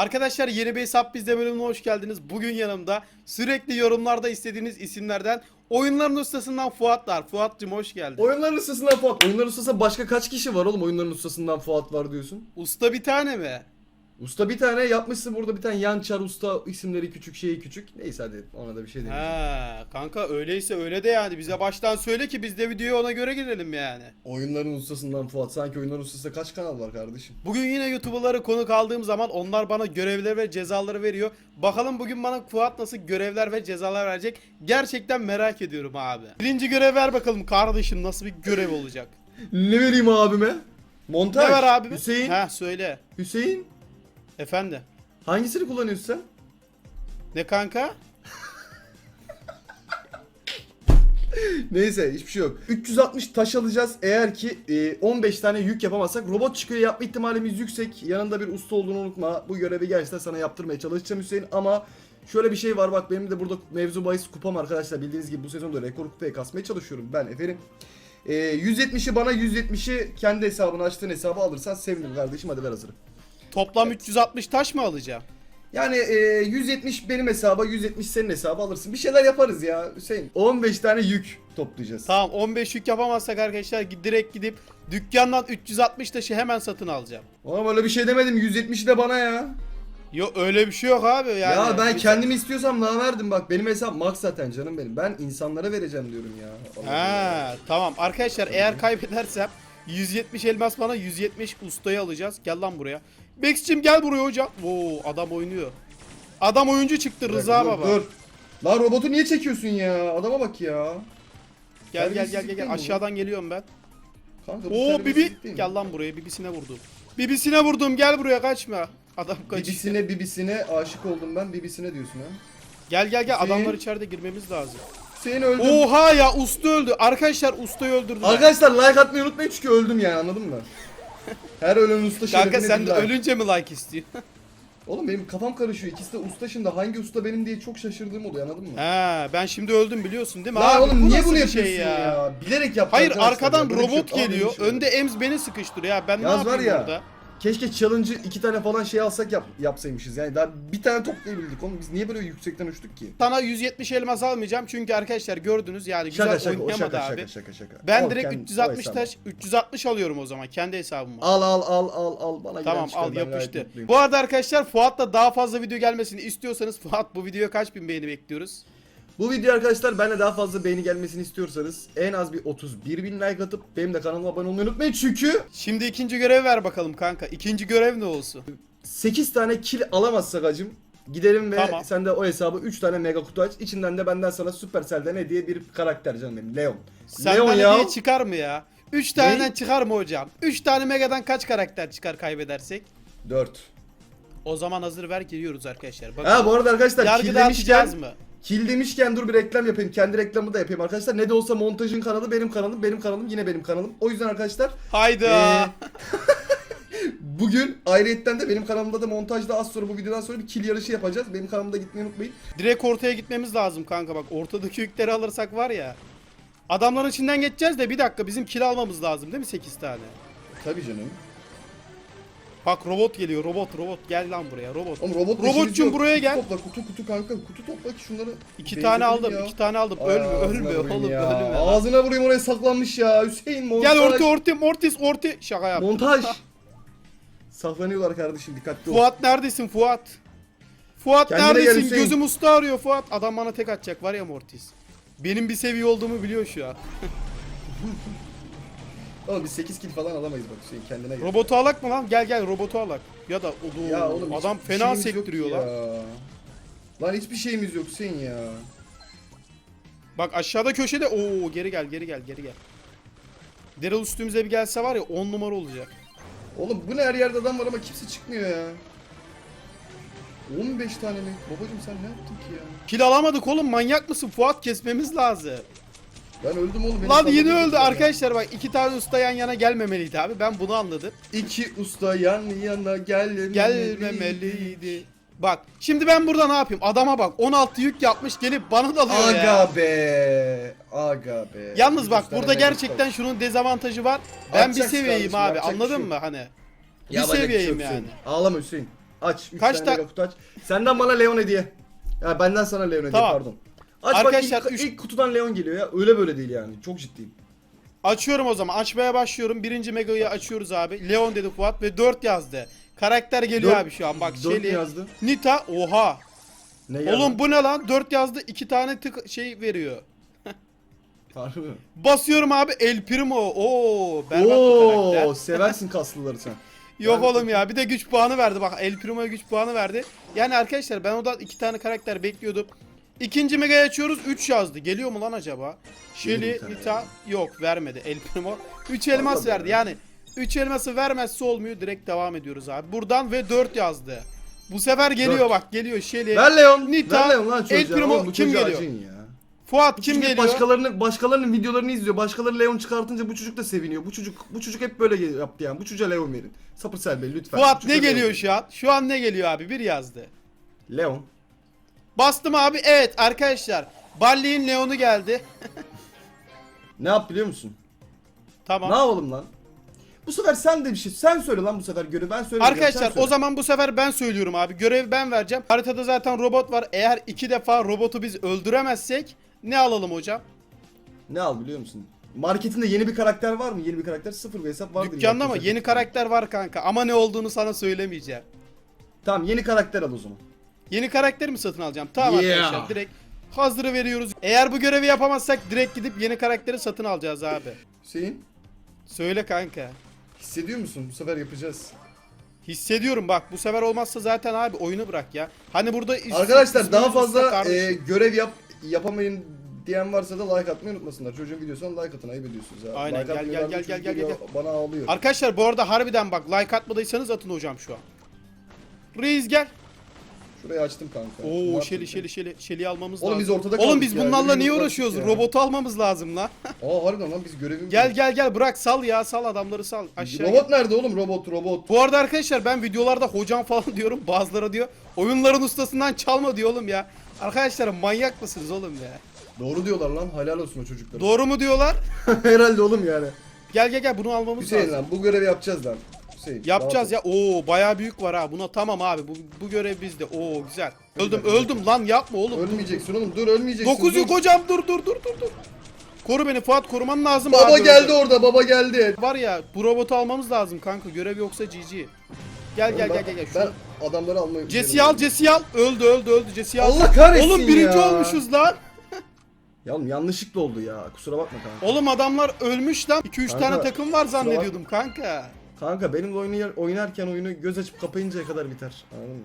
Arkadaşlar yeni bir hesap bizde bölümüne hoş geldiniz. Bugün yanımda sürekli yorumlarda istediğiniz isimlerden oyunların ustasından Fuat var. Fuat'cım hoş geldin. Oyunların ustasından Fuat. Oyunların ustasında başka kaç kişi var oğlum oyunların ustasından Fuat var diyorsun. Usta bir tane mi? Usta bir tane yapmışsın burada bir tane yan çar usta isimleri küçük şeyi küçük. Neyse hadi ona da bir şey demeyeceğim. Ha, kanka öyleyse öyle de yani bize baştan söyle ki biz de videoya ona göre girelim yani. Oyunların ustasından Fuat. Sanki oyunların ustasında kaç kanal var kardeşim? Bugün yine YouTuber'ları konuk aldığım zaman onlar bana görevler ve cezaları veriyor. Bakalım bugün bana Fuat nasıl görevler ve cezalar verecek. Gerçekten merak ediyorum abi. Birinci görev ver bakalım kardeşim nasıl bir görev olacak. Ne vereyim abime? Montaj. Ne var abi? Hüseyin. Ha söyle. Hüseyin. Efendim. Hangisini kullanıyorsun sen? Ne kanka? Neyse hiçbir şey yok. 360 taş alacağız. Eğer ki e, 15 tane yük yapamazsak robot çıkıyor yapma ihtimalimiz yüksek. Yanında bir usta olduğunu unutma. Bu görevi gerçekten sana yaptırmaya çalışacağım Hüseyin ama şöyle bir şey var bak benim de burada mevzu bahis kupam arkadaşlar. Bildiğiniz gibi bu sezonda rekor kupayı kasmaya çalışıyorum ben efendim. E, 170'i bana 170'i kendi hesabına açtığın hesabı alırsan sevinirim kardeşim hadi ver hazırım. Toplam 360 taş mı alacağım? Yani e, 170 benim hesaba 170 senin hesaba alırsın. Bir şeyler yaparız ya Hüseyin. 15 tane yük toplayacağız. Tamam 15 yük yapamazsak arkadaşlar direkt gidip dükkandan 360 taşı hemen satın alacağım. Oğlum öyle bir şey demedim. 170'i de bana ya. Yok öyle bir şey yok abi yani. ya ben kendimi istiyorsam daha verdim bak. Benim hesap max zaten canım benim. Ben insanlara vereceğim diyorum ya. Ha tamam arkadaşlar eğer kaybedersem 170 elmas bana 170 ustayı alacağız. Gel lan buraya. Max'cim gel buraya hocam. Oo adam oynuyor. Adam oyuncu çıktı Rıza dur, baba. Dur. Lan robotu niye çekiyorsun ya? Adama bak ya. Gel gel gel gel gel aşağıdan geliyorum ben. Kanka Oo Bibi gel lan buraya bibisine vurdum. Bibisine vurdum gel buraya kaçma. Adam kaçıyor. Bibisine bibisine aşık oldum ben. Bibisine diyorsun ha. Gel gel gel Hüseyin. adamlar içeride girmemiz lazım. Hüseyin öldüm. Oha ya usta öldü. Arkadaşlar ustayı öldürdüler. Arkadaşlar like atmayı unutmayın çünkü öldüm yani anladın mı? Her ölen usta şerefine Kanka sen de like. ölünce mi like istiyorsun? Oğlum benim kafam karışıyor. İkisi de usta şimdi. Hangi usta benim diye çok şaşırdığım oluyor anladın mı? He ben şimdi öldüm biliyorsun değil mi? Lan oğlum bu niye bunu yapıyorsun şey ya? Bilerek yaptım Hayır arkadan ya. Şey robot geliyor. Önde Ems beni sıkıştırıyor ya. Ben ne Yalnız yapayım var ya, burada? Keşke challenge'ı iki tane falan şey alsak yap, yapsaymışız. Yani daha bir tane toplayabildik oğlum. Biz niye böyle yüksekten uçtuk ki? Sana 170 elmas almayacağım çünkü arkadaşlar gördünüz yani güzel Şaka şaka oynayamadı şaka abi. şaka şaka şaka. Ben Al direkt kendi- 360 o hesabı. taş 360 alıyorum o zaman kendi hesabıma. Al al al al al bana Tamam çıkar, al ben gayet yapıştı. mutluyum. Bu arada arkadaşlar Fuat'la daha fazla video gelmesini istiyorsanız Fuat bu videoya kaç bin beğeni bekliyoruz? Bu video arkadaşlar benle daha fazla beğeni gelmesini istiyorsanız en az bir 31 bin like atıp benim de kanalıma abone olmayı unutmayın çünkü Şimdi ikinci görev ver bakalım kanka. İkinci görev ne olsun? 8 tane kill alamazsak acım gidelim ve Tamam. sen de o hesabı 3 tane mega kutu aç. İçinden de benden sana Supercell'den hediye bir karakter canım benim Leon. Senden Leon ya. hediye çıkar mı ya? 3 taneden çıkar mı hocam? 3 tane Mega'dan kaç karakter çıkar kaybedersek? 4. O zaman hazır ver giriyoruz arkadaşlar. Bakın. Ha bu arada arkadaşlar Yargı kill dağıtacağız demişken mı? Kill demişken dur bir reklam yapayım. Kendi reklamı da yapayım arkadaşlar. Ne de olsa montajın kanalı benim kanalım, benim kanalım yine benim kanalım. O yüzden arkadaşlar Hayda. Ee, bugün ayrıyetten de benim kanalımda da montajda az sonra bu videodan sonra bir kill yarışı yapacağız. Benim kanalımda gitmeyi unutmayın. Direkt ortaya gitmemiz lazım kanka bak. Ortadaki yükleri alırsak var ya. Adamların içinden geçeceğiz de bir dakika bizim kill almamız lazım değil mi 8 tane? Tabii canım. Bak robot geliyor robot robot gel lan buraya robot. Oğlum robot Robotçum buraya kutu gel. Topla kutu kutu kanka kutu topla ki şunları. İki tane aldım ya. iki tane aldım. Ölme ölme oğlum ya. ölme. lan. Ağzına vurayım oraya saklanmış ya. Hüseyin montaj. Gel orta orta Mortis orti şaka yap. Montaj. Saklanıyorlar kardeşim dikkatli ol. Fuat neredesin Fuat? Fuat Kendine gel neredesin? Hüseyin. Gözüm usta arıyor Fuat. Adam bana tek atacak var ya Mortis. Benim bir seviye olduğumu biliyor şu an. Oğlum biz 8 kill falan alamayız bak Hüseyin kendine gel. Robotu alak mı lan? Gel gel robotu alak. Ya da o Ya oğlum adam hiçbir fena şeyimiz yok sektiriyor lan. ya. Lan hiçbir şeyimiz yok Hüseyin ya. Bak aşağıda köşede oo geri gel geri gel geri gel. Daryl üstümüze bir gelse var ya 10 numara olacak. Oğlum bu ne her yerde adam var ama kimse çıkmıyor ya. 15 tane mi? Babacım sen ne yaptın ki ya? Kill alamadık oğlum manyak mısın Fuat kesmemiz lazım. Ben öldüm oğlum. Lan yeni öldü ya. arkadaşlar bak iki tane usta yan yana gelmemeliydi abi ben bunu anladım. İki usta yan yana gelmemeliydi. Gelmemeliydi. Bak şimdi ben burada ne yapayım adama bak 16 yük yapmış gelip bana dalıyor Aga ya. be. Aga be. Yalnız Bir bak burada gerçekten şunun dezavantajı var. Ben bir Atacaksın seviyeyim kardeşim, abi bir anladın mı hani? Bir şey seviyeyim yani. Ağlama Hüseyin. Aç. 3 Kaç tane ta- aç. Senden bana Leon hediye. Ya benden sana Leon hediye Tamam. pardon. Aç Arkadaşlar, bak ilk, üç- ilk kutudan Leon geliyor ya. Öyle böyle değil yani. Çok ciddiyim. Açıyorum o zaman. Açmaya başlıyorum. Birinci Mega'yı açıyoruz abi. Leon dedi Fuat ve 4 yazdı. Karakter geliyor Dört- abi şu an. Bak dört Shelly, yazdı. Nita. Oha. Ne geldi? Oğlum bu ne lan? 4 yazdı. 2 tane tık şey veriyor. Harbi mi? Basıyorum abi El Primo. Oo, berbat bir karakter. Oo, seversin kaslıları sen. Yok oğlum ya. Bir de güç puanı verdi. Bak El Primo'ya güç puanı verdi. Yani arkadaşlar ben odan iki tane karakter bekliyordum. İkinci Mega'yı açıyoruz. 3 yazdı. Geliyor mu lan acaba? Tane. Nita yok vermedi. El Primo 3 elmas verdi. Yani 3 elması vermezse olmuyor. Direkt devam ediyoruz abi. Buradan ve 4 yazdı. Bu sefer geliyor Dört. bak. Geliyor Shelly. Ver Leon. Nita, Ver Leon lan çocuğa. El Primo, Oğlum kim geliyor? ya. Fuat Bu kim geliyor? Başkalarının, başkalarının videolarını izliyor. Başkaları Leon çıkartınca bu çocuk da seviniyor. Bu çocuk bu çocuk hep böyle yaptı yani. Bu çocuğa Leon verin. Sapır Selbey lütfen. Fuat ne geliyor şu an? Şu an ne geliyor abi? Bir yazdı. Leon. Bastım abi. Evet arkadaşlar. Barley'in Leon'u geldi. Ne yap biliyor musun? Tamam. Ne yapalım lan? Bu sefer sen de bir şey. Sen söyle lan bu sefer göre. Ben söyleyeceğim. Arkadaşlar o zaman bu sefer ben söylüyorum abi. Görevi ben vereceğim. Haritada zaten robot var. Eğer iki defa robotu biz öldüremezsek ne alalım hocam? Ne al biliyor musun? Marketinde yeni bir karakter var mı? Yeni bir karakter sıfır bir hesap vardır. Dükkanda mı? Yeni karakter var kanka. Ama ne olduğunu sana söylemeyeceğim. Tamam yeni karakter al o zaman. Yeni karakter mi satın alacağım? Tamam Yeah. arkadaşlar direkt hazırı veriyoruz. Eğer bu görevi yapamazsak direkt gidip yeni karakteri satın alacağız abi. Hüseyin Söyle kanka. hissediyor musun? Bu sefer yapacağız. Hissediyorum bak bu sefer olmazsa zaten abi oyunu bırak ya. Hani burada Arkadaşlar daha fazla e, görev yap yapamayın diyen varsa da like atmayı unutmasınlar. Çocuğun videosuna like atın ayıp ediyorsunuz ya. Aynen, Like gel, gel, gel, gel, gel, geliyor, Bana ağlıyor. Arkadaşlar bu arada harbiden bak like atmadıysanız atın hocam şu an. Reis gel. Şurayı açtım kanka. Oo şeli şeli şeli şeli almamız Oğlum lazım. biz ortada Oğlum kaldık biz ya, bunlarla niye uğraşıyoruz? ya. Robotu almamız lazım la. Aa harbiden lan biz görevimiz gel gel gel bırak sal ya sal adamları sal aşağı. Robot gel. nerede oğlum robot robot. Bu arada arkadaşlar ben videolarda hocam falan diyorum. Bazıları diyor oyunların ustasından çalma diyor oğlum ya. Arkadaşlar manyak mısınız oğlum ya? Doğru diyorlar lan helal olsun o çocuklara. Doğru mu diyorlar? Herhalde oğlum yani. Gel gel gel bunu almamız Hüseyin lazım. lan bu görevi yapacağız lan. Hüseyin. Yapacağız rahat ol. ya. Oo bayağı büyük var ha. Buna tamam abi. Bu, bu görev bizde. Oo güzel. Öldüm öldüm lan yapma oğlum. Ölmeyeceksin oğlum dur ölmeyeceksin. 9 dur. yok hocam dur dur dur dur dur. Koru beni Fuat koruman lazım Baba abi. geldi orada baba geldi. Var ya bu robotu almamız lazım kanka. Görev yoksa GG. Gel gel gel gel gel. Ben Şu- adamları almayı Jesse'yi al Jesse'yi al. Öldü öldü öldü Jesse'yi al. Allah kahretsin Oğlum birinci ya. olmuşuz lan. Ya oğlum yanlışlıkla oldu ya. Kusura bakma kanka. Oğlum adamlar ölmüş lan. 2-3 Kanka, tane takım var zannediyordum kanka. Kanka benimle oyunu oynarken oyunu göz açıp kapayıncaya kadar biter. Anladın mı?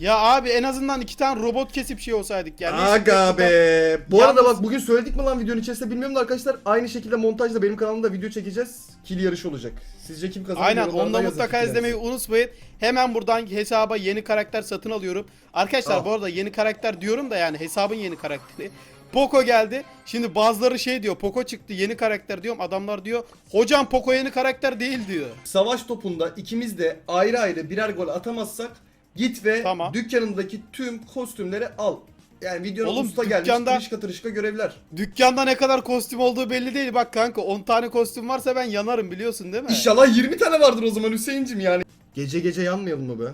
Ya abi en azından iki tane robot kesip şey olsaydık yani. Aga be. Bu arada Yalnız- bak bugün söyledik mi lan videonun içerisinde bilmiyorum da arkadaşlar aynı şekilde montajda benim kanalımda video çekeceğiz. Kill yarışı olacak. Sizce kim kazanır? Aynen onu da mutlaka izlemeyi unutmayın. Hemen buradan hesaba yeni karakter satın alıyorum. Arkadaşlar Al. bu arada yeni karakter diyorum da yani hesabın yeni karakteri. Poco geldi. Şimdi bazıları şey diyor Poco çıktı yeni karakter diyorum. Adamlar diyor hocam Poco yeni karakter değil diyor. Savaş topunda ikimiz de ayrı ayrı birer gol atamazsak git ve Tamam. dükkanındaki tüm kostümleri al. Yani videonun Oğlum, usta gelmiş dükkanda- tırışka tırışka görevler. Dükkanda ne kadar kostüm olduğu belli değil. Bak kanka 10 tane kostüm varsa ben yanarım biliyorsun değil mi? İnşallah 20 tane vardır o zaman Hüseyin'cim yani. Gece gece yanmayalım mı be?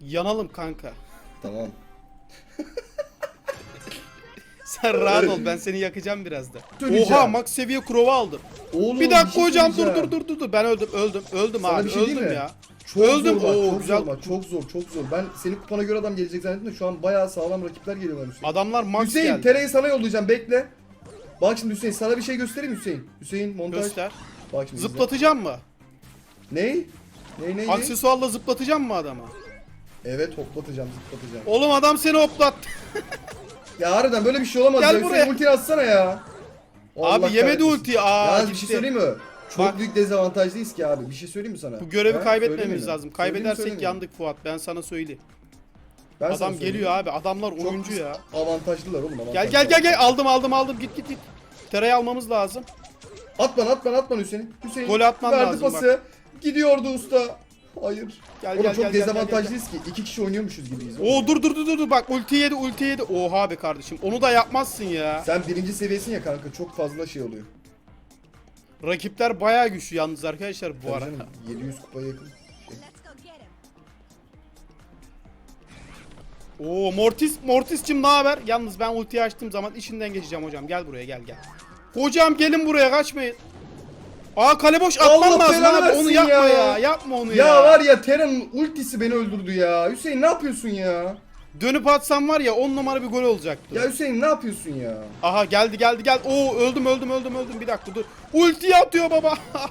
Yanalım kanka. Tamam. Sen rahat ol ben seni yakacağım birazdan. Söyleyeceğim. Oha max seviye krova aldım. Oğlum bir dakika şey hocam dur dur dur dur dur ben öldüm öldüm öldüm Sana abi bir şey diyeyim öldüm mi? ya. Çok Öldüm. zor bak, Oo, çok güzel. zor bak, çok zor, çok zor. Ben senin kupana göre adam gelecek zannettim de şu an bayağı sağlam rakipler geliyorlar Hüseyin. Adamlar max Hüseyin, geldi. tereyi sana yollayacağım, bekle. Bak şimdi Hüseyin, sana bir şey göstereyim Hüseyin. Hüseyin, montaj. Göster. Bak şimdi. Zıplatacağım mı? Ney? Ney ney ney? Aksesuarla zıplatacağım mı adama? Evet, hoplatacağım, zıplatacağım. Oğlum adam seni hoplattı. Ya harbiden böyle bir şey olamaz Gel ya. buraya. Ultini atsana ya. Allah abi yemedi ultiyi. Aa Ya bir şey gitti. söyleyeyim mi? Çok Bak. büyük dezavantajlıyız ki abi. Bir şey söyleyeyim mi sana? Bu görevi Ha? kaybetmemiz lazım. Kaybedersek söyleyeyim yandık Fuat. Ben sana söyleyeyim. Ben sana Adam geliyor abi. Adamlar Çok oyuncu ya. Avantajlılar oğlum. Gel avantajlılar. gel gel gel. Aldım aldım aldım. Git git git. Tereyağı almamız lazım. At lan at lan at lan Hüseyin. Hüseyin. Gol atman verdi lazım pası. Gidiyordu usta. Hayır. Gel Oğlum gel çok gel, gel, gel, dezavantajlıyız ki. iki kişi oynuyormuşuz gibiyiz. Oo dur dur dur dur. Bak ulti yedi ulti yedi. Oha be kardeşim. Onu da yapmazsın ya. Sen birinci seviyesin ya kanka çok fazla şey oluyor. Rakipler bayağı güçlü yalnız arkadaşlar bu Tabii ara. canım, 700 kupaya yakın. Oo Mortis, Mortis'cim ne haber? Yalnız ben ultiyi açtığım zaman işinden geçeceğim hocam. Gel buraya gel gel. Hocam gelin buraya kaçmayın. Aa kale boş atman Allah lazım belanı abi. Onu yapma ya. ya. Yapma onu Ya, ya. var ya Terran'ın ultisi beni öldürdü ya. Hüseyin ne yapıyorsun ya? Dönüp atsam var ya 10 numara bir gol olacaktı. Ya Hüseyin ne yapıyorsun ya? Aha geldi geldi geldi. Oo öldüm öldüm öldüm öldüm. Bir dakika dur. Ulti atıyor baba.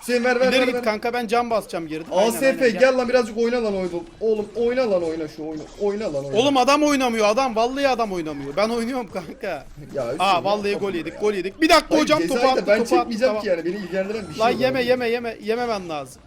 Hüseyin ver ver İleri ver. git ver. kanka ben cam basacağım geride. Aynen, ASF aynen, gel. lan birazcık oyna lan oyunu. Oğlum oyna lan oyna şu oyunu. Oyna lan oyna. Oğlum adam oynamıyor adam. Vallahi adam oynamıyor. Ben oynuyorum kanka. ya Aa vallahi gol yedik gol yedik. Bir dakika Hayır, hocam topu attı ben topu attı. çekmeyeceğim Tamam. ki yani beni ilgilendiren bir şey Lan yeme yeme yeme yememen lazım.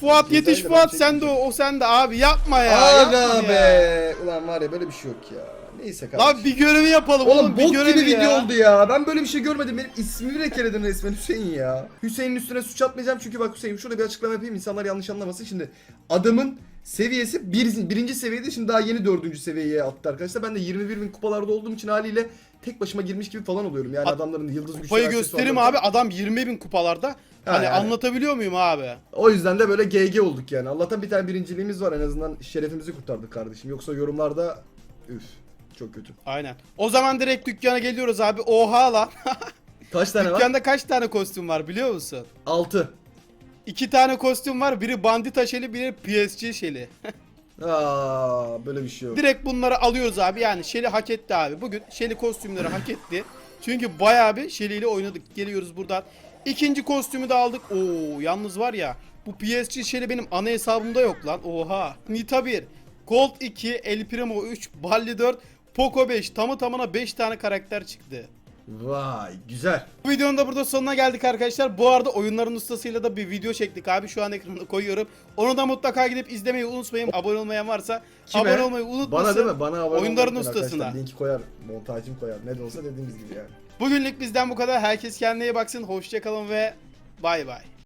Fuat yetiş Fuat sen de o, o sen de abi yapma ya. Aga be. Ulan var ya böyle bir şey yok ya. Neyse kardeşim. Lan bir görevi yapalım oğlum, Oğlum bir bok görevi gibi ya. video oldu ya. Ben böyle bir şey görmedim. Benim ismimi lekeledin resmen Hüseyin ya. Hüseyin'in üstüne suç atmayacağım çünkü bak Hüseyin şurada bir açıklama yapayım insanlar yanlış anlamasın. Şimdi adamın seviyesi bir, birinci seviyede şimdi daha yeni dördüncü seviyeye attı arkadaşlar. Ben de 21 bin kupalarda olduğum için haliyle tek başıma girmiş gibi falan oluyorum. Yani At- adamların yıldız güçleri Kupayı göstereyim abi adam 20 bin kupalarda. Hani yani. anlatabiliyor muyum abi? O yüzden de böyle GG olduk yani. Allah'tan bir tane birinciliğimiz var en azından şerefimizi kurtardık kardeşim. Yoksa yorumlarda üf çok kötü. Aynen. O zaman direkt dükkana geliyoruz abi. Oha lan. Kaç tane var? Dükkanda kaç tane kostüm var biliyor musun? 6. İki tane kostüm var. Biri bandita şeli, biri PSG şeli. Aa böyle bir şey yok. Direkt bunları alıyoruz abi. Yani Shelly hak etti abi. Bugün Shelly kostümleri hak etti. Çünkü bayağı bir Shelly ile oynadık. Geliyoruz buradan. İkinci kostümü de aldık. Oo yalnız var ya. Bu PSG Shelly benim ana hesabımda yok lan. Oha. Nita 1. Gold 2. El Primo 3. Balli 4. Poco 5. Tamı tamına 5 tane karakter çıktı. Vay güzel. Bu videonun da burada sonuna geldik arkadaşlar. Bu arada oyunların ustasıyla da bir video çektik abi. Şu an ekrana koyuyorum. Onu da mutlaka gidip izlemeyi unutmayın. Abone olmayan varsa Kime? abone olmayı unutmasın. Bana değil mi? Bana abone Oyunların ustasına. arkadaşlar. Linki koyar, montajım koyar. Ne de olsa dediğimiz gibi yani. Bugünlük bizden bu kadar. Herkes kendine iyi baksın. Hoşçakalın ve bay bay.